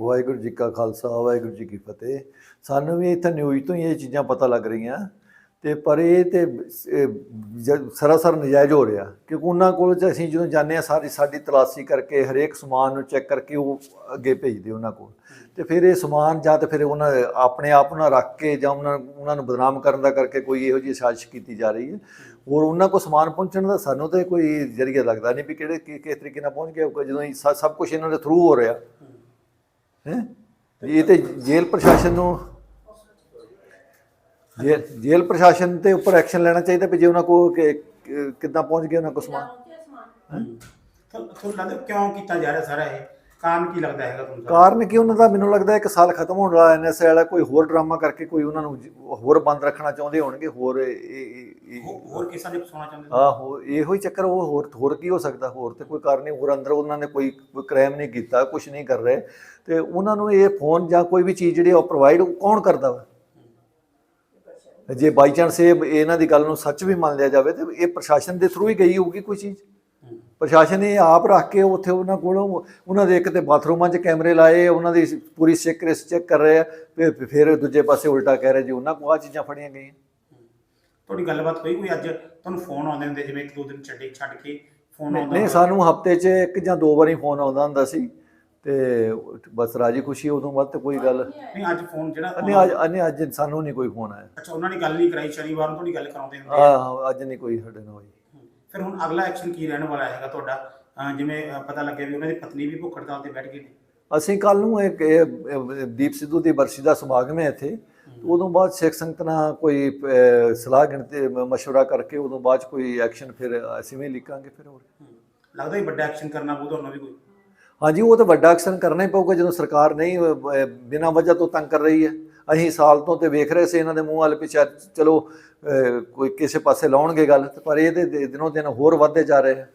ਵਾਹਿਗੁਰੂ ਜੀ ਕਾ ਖਾਲਸਾ, ਵਾਹਿਗੁਰੂ ਜੀ ਕੀ ਫਤਿਹ। ਸਾਨੂੰ ਵੀ ਇੱਥੇ ਨਿਊਜ਼ ਤੋਂ ਹੀ ਇਹ ਚੀਜ਼ਾਂ ਪਤਾ ਲੱਗ ਰਹੀਆਂ। ਤੇ ਪਰ ਇਹ ਤੇ ਸਰਾਸਰ ਨਜਾਇਜ਼ ਹੋ ਰਿਹਾ ਕਿਉਂਕਿ ਉਹਨਾਂ ਕੋਲ ਚ ਅਸੀਂ ਜਦੋਂ ਜਾਂਦੇ ਆ ਸਾਰੀ ਸਾਡੀ ਤਲਾਸ਼ੀ ਕਰਕੇ ਹਰੇਕ ਸਮਾਨ ਨੂੰ ਚੈੱਕ ਕਰਕੇ ਉਹ ਅੱਗੇ ਭੇਜਦੇ ਉਹਨਾਂ ਕੋਲ। ਤੇ ਫਿਰ ਇਹ ਸਮਾਨ ਜਾਂ ਤੇ ਫਿਰ ਉਹਨਾਂ ਆਪਣੇ ਆਪ ਨਾਲ ਰੱਖ ਕੇ ਜਾਂ ਉਹਨਾਂ ਉਹਨਾਂ ਨੂੰ ਬਦਨਾਮ ਕਰਨ ਦਾ ਕਰਕੇ ਕੋਈ ਇਹੋ ਜਿਹੀ ਸਾਜ਼ਿਸ਼ ਕੀਤੀ ਜਾ ਰਹੀ ਹੈ। ਔਰ ਉਹਨਾਂ ਕੋਲ ਸਮਾਨ ਪਹੁੰਚਣ ਦਾ ਸਾਨੂੰ ਤਾਂ ਕੋਈ ਜ਼ਰੀਆ ਲੱਗਦਾ ਨਹੀਂ ਵੀ ਕਿਹੜੇ, ਕਿ- ਕਿਸ ਤਰੀਕੇ ਨਾਲ ਪਹੁੰਚ ਗਿਆ। ਜਦੋਂ ਇਹ ਸ- ਸਭ ਕੁਝ ਇਹਨਾਂ ਦੇ ਥਰੂ ਹੋ ਰਿਹਾ। ਹੈ? ਇਹ ਤੇ ਜੇਲ੍ਹ ਪ੍ਰਸ਼ਾਸਨ ਨੂੰ ਜੇਲ੍ਹ ਜੇਲ੍ਹ ਪ੍ਰਸ਼ਾਸਨ ਤੇ ਉੱਪਰ ਐਕਸ਼ਨ ਲੈਣਾ ਚਾਹੀਦਾ ਵੀ ਜੇ ਉਹਨਾਂ ਕੋ ਕਿੱਦਾਂ ਪਹੁੰਚ ਗਿਆ ਉਹਨਾਂ ਕੋ ਸਮਾਨ। ਤੁਹਾਨੂੰ ਤੁਹਾਨੂੰ ਲੱਗਦਾ ਕਿਉਂ ਕੀਤਾ ਜਾ ਰਿਹਾ ਸਾਰਾ ਇਹ? ਕਾਰਨ ਕੀ ਲੱਗਦਾ ਹੈਗਾ ਤੁਹਾਨੂੰ ਕਾਰਨ ਕੀ ਉਹਨਾਂ ਦਾ? ਮੈਨੂੰ ਲੱਗਦਾ ਇੱਕ ਸਾਲ ਖਤਮ ਹੋਣ ਵਾਲਾ ਐਨਐਸਏ ਵਾਲਾ ਕੋਈ ਹੋਰ ਡਰਾਮਾ ਕਰਕੇ ਕੋਈ ਉਹਨਾਂ ਨੂੰ ਜ- ਹੋਰ ਬੰਦ ਰੱਖਣਾ ਚਾਹੁੰਦੇ ਹੋਣਗੇ? ਹੋਰ ਇਹ- ਇਹ- ਇਹ- ਹੋ- ਹੋਰ ਕੇਸਾਂ ਦੇ ਫਸਾਉਣਾ ਚਾਹੁੰਦੇ ਸੀ? ਆਹੋ ਇਹੋ ਹੀ ਚੱਕਰ ਉਹ ਹੋਰ ਹੋਰ ਕੀ ਹੋ ਸਕਦਾ? ਹੋਰ ਤੇ ਕੋਈ ਕਾਰਨ ਨਹੀਂ ਹੋਰ ਅੰਦਰ ਉਹਨਾਂ ਨੇ ਕੋਈ ਕੋਈ ਕ੍ਰਾਈਮ ਨਹੀਂ ਕੀਤਾ ਕੁਝ ਨਹੀਂ ਕਰ ਰਹੇ। ਤੇ ਉਹਨਾਂ ਨੂੰ ਇਹ ਫੋਨ ਜਾਂ ਕੋਈ ਵੀ ਚੀਜ਼ ਜਿਹੜੀ ਉਹ ਪ੍ਰੋਵਾਈਡ ਕੌਣ ਕਰਦਾ ਵਾ? ਜੇ ਬਾਈ ਚਾਂਸ ਇਹ ਇਹਨਾਂ ਦੀ ਗੱਲ ਨੂੰ ਸੱਚ ਵੀ ਮੰਨ ਲਿਆ ਜਾਵੇ ਤੇ ਇਹ ਪ੍ਰਸ਼ਾਸਨ ਦੇ ਥਰੂ ਹੀ ਗਈ ਹੋਊਗੀ ਕੋਈ ਚੀਜ਼? ਹੂੰ। ਪ੍ਰਸ਼ਾਸਨ ਨੇ ਆਪ ਰੱਖ ਕੇ ਉੱਥੇ ਉਹਨਾਂ ਕੋਲ ਉਹਨਾਂ ਦੇ ਇੱਕ ਤੇ ਬਾਥਰੂਮਾਂ 'ਚ ਕੈਮਰੇ ਲਾਏ ਉਹਨਾਂ ਦੀ ਪੂਰੀ ਸਿਕਰੇਸ ਚੈੱਕ ਕਰ ਰਹੇ ਆ ਫਿਰ- ਫਿਰ ਦੂਜੇ ਪਾਸੇ ਉਲਟਾ ਕਹਿ ਰਹੇ ਜੀ ਉਹਨਾਂ ਕੋਲ ਆ ਚੀਜ਼ਾਂ ਫੜੀਆਂ ਗਈਆਂ। ਤੁਹਾਡੀ ਗੱਲਬਾਤ ਹੋਈ ਕੋਈ ਅੱਜ? ਤੁਹਾਨੂੰ ਫੋਨ ਆਉਂਦੇ ਹੁੰਦੇ ਜਿਵੇਂ ਇੱਕ ਦੋ ਦਿਨ ਛੱਡੇ ਛੱਡ ਕੇ ਫੋਨ ਆਉਂਦਾ ਨਹੀਂ, ਸਾਨੂੰ ਹਫ਼ਤੇ 'ਚ ਇੱਕ ਜਾਂ ਦੋ ਵਾਰੀ ਫੋਨ ਆਉਂਦਾ ਹੁੰਦਾ ਸੀ ਤੇ ਬਸ ਰਾਜੀ ਖੁਸ਼ੀ ਉਦੋਂ ਬਾਅਦ ਤੇ ਕੋਈ ਗੱਲ ਨਹੀਂ ਅੱਜ ਫੋਨ ਜਿਹੜਾ ਨਹੀਂ ਅੱਜ ਨਹੀਂ ਅੱਜ ਸਾਨੂੰ ਨਹੀਂ ਕੋਈ ਫੋਨ ਆਇਆ। ਅੱਛਾ ਉਹਨਾਂ ਨੇ ਗੱਲ ਨਹੀਂ ਕਰਾਈ ਸ਼ਨੀਵਾਰ ਨੂੰ ਤੁਹਾਡੀ ਗੱਲ ਕਰਾਉਂਦੇ ਹੁੰਦੇ ਆ। ਅੱਜ ਨਹੀਂ ਕੋਈ ਸਾਡੇ ਨਾਲ ਹੋਈ। ਫਿਰ ਹੁਣ ਅਗਲਾ ਐਕਸ਼ਨ ਕੀ ਰਹਿਣ ਵਾਲਾ ਹੈਗਾ ਤੁਹਾਡਾ? ਅਹ ਜਿਵੇਂ ਅਹ ਪਤਾ ਲੱਗਿਆ ਵੀ ਉਹਨਾਂ ਦੀ ਪਤਨੀ ਵੀ ਭੁੱਖ ਹੜਤਾਲ ਤੇ ਬੈਠ ਗਈ ਨੇ ਅਸੀਂ ਕੱਲ ਨੂੰ ਇੱਕ ਇਹ, ਦੀਪ ਸਿੱਧੂ ਦੀ ਬਰਸੀ ਦਾ ਸਮਾਗਮ ਹੈ ਇੱਥੇ। ਉਦੋਂ ਬਾਅਦ ਸਿੱਖ ਸੰਗਤ ਨਾਲ ਕੋਈ ਅਹ, ਸਲਾਹ ਗਿਣਤੀ ਮਸ਼ਵਰਾ ਕਰਕੇ ਉਦੋਂ ਬਾਅਦ 'ਚ ਕੋਈ ਐਕਸ਼ਨ ਫਿਰ ਅਸੀਂ ਵੀ ਲਿਖਾਂਗੇ ਫਿਰ ਹੋਰ। ਲੱਗਦਾ ਹੀ ਵੱਡਾ ਐਕਸ਼ਨ ਕਰਨਾ ਪਊ ਤੁਹਾਨੂੰ ਵੀ ਕੋਈ? ਹਾਂਜੀ ਉਹ ਤਾਂ ਵੱਡਾ ਐਕਸ਼ਨ ਕਰਨਾ ਹੀ ਪਊਗਾ ਜਦੋਂ ਸਰਕਾਰ ਨਹੀਂ ਅਹ, ਬਿਨਾਂ ਵਜ੍ਹਾ ਤੋਂ ਤੰਗ ਕਰ ਰਹੀ ਹੈ। ਅਸੀਂ ਸਾਲ ਤੋਂ ਤੇ ਵੇਖ ਰਹੇ ਸੀ ਇਹਨਾਂ ਦੇ ਮੂੰਹ ਵਾਲੇ ਪਿੱਛੇ ਚਲੋ ਕੋਈ ਕਿਸੇ ਪਾਸੇ ਲਾਉਣਗੇ ਗੱਲ, ਪਰ ਇਹਦੇ ਦਿ- ਦਿਨੋਂ ਦਿਨ ਹੋਰ ਵੱਧਦੇ ਜਾ ਰਹੇ ਆ।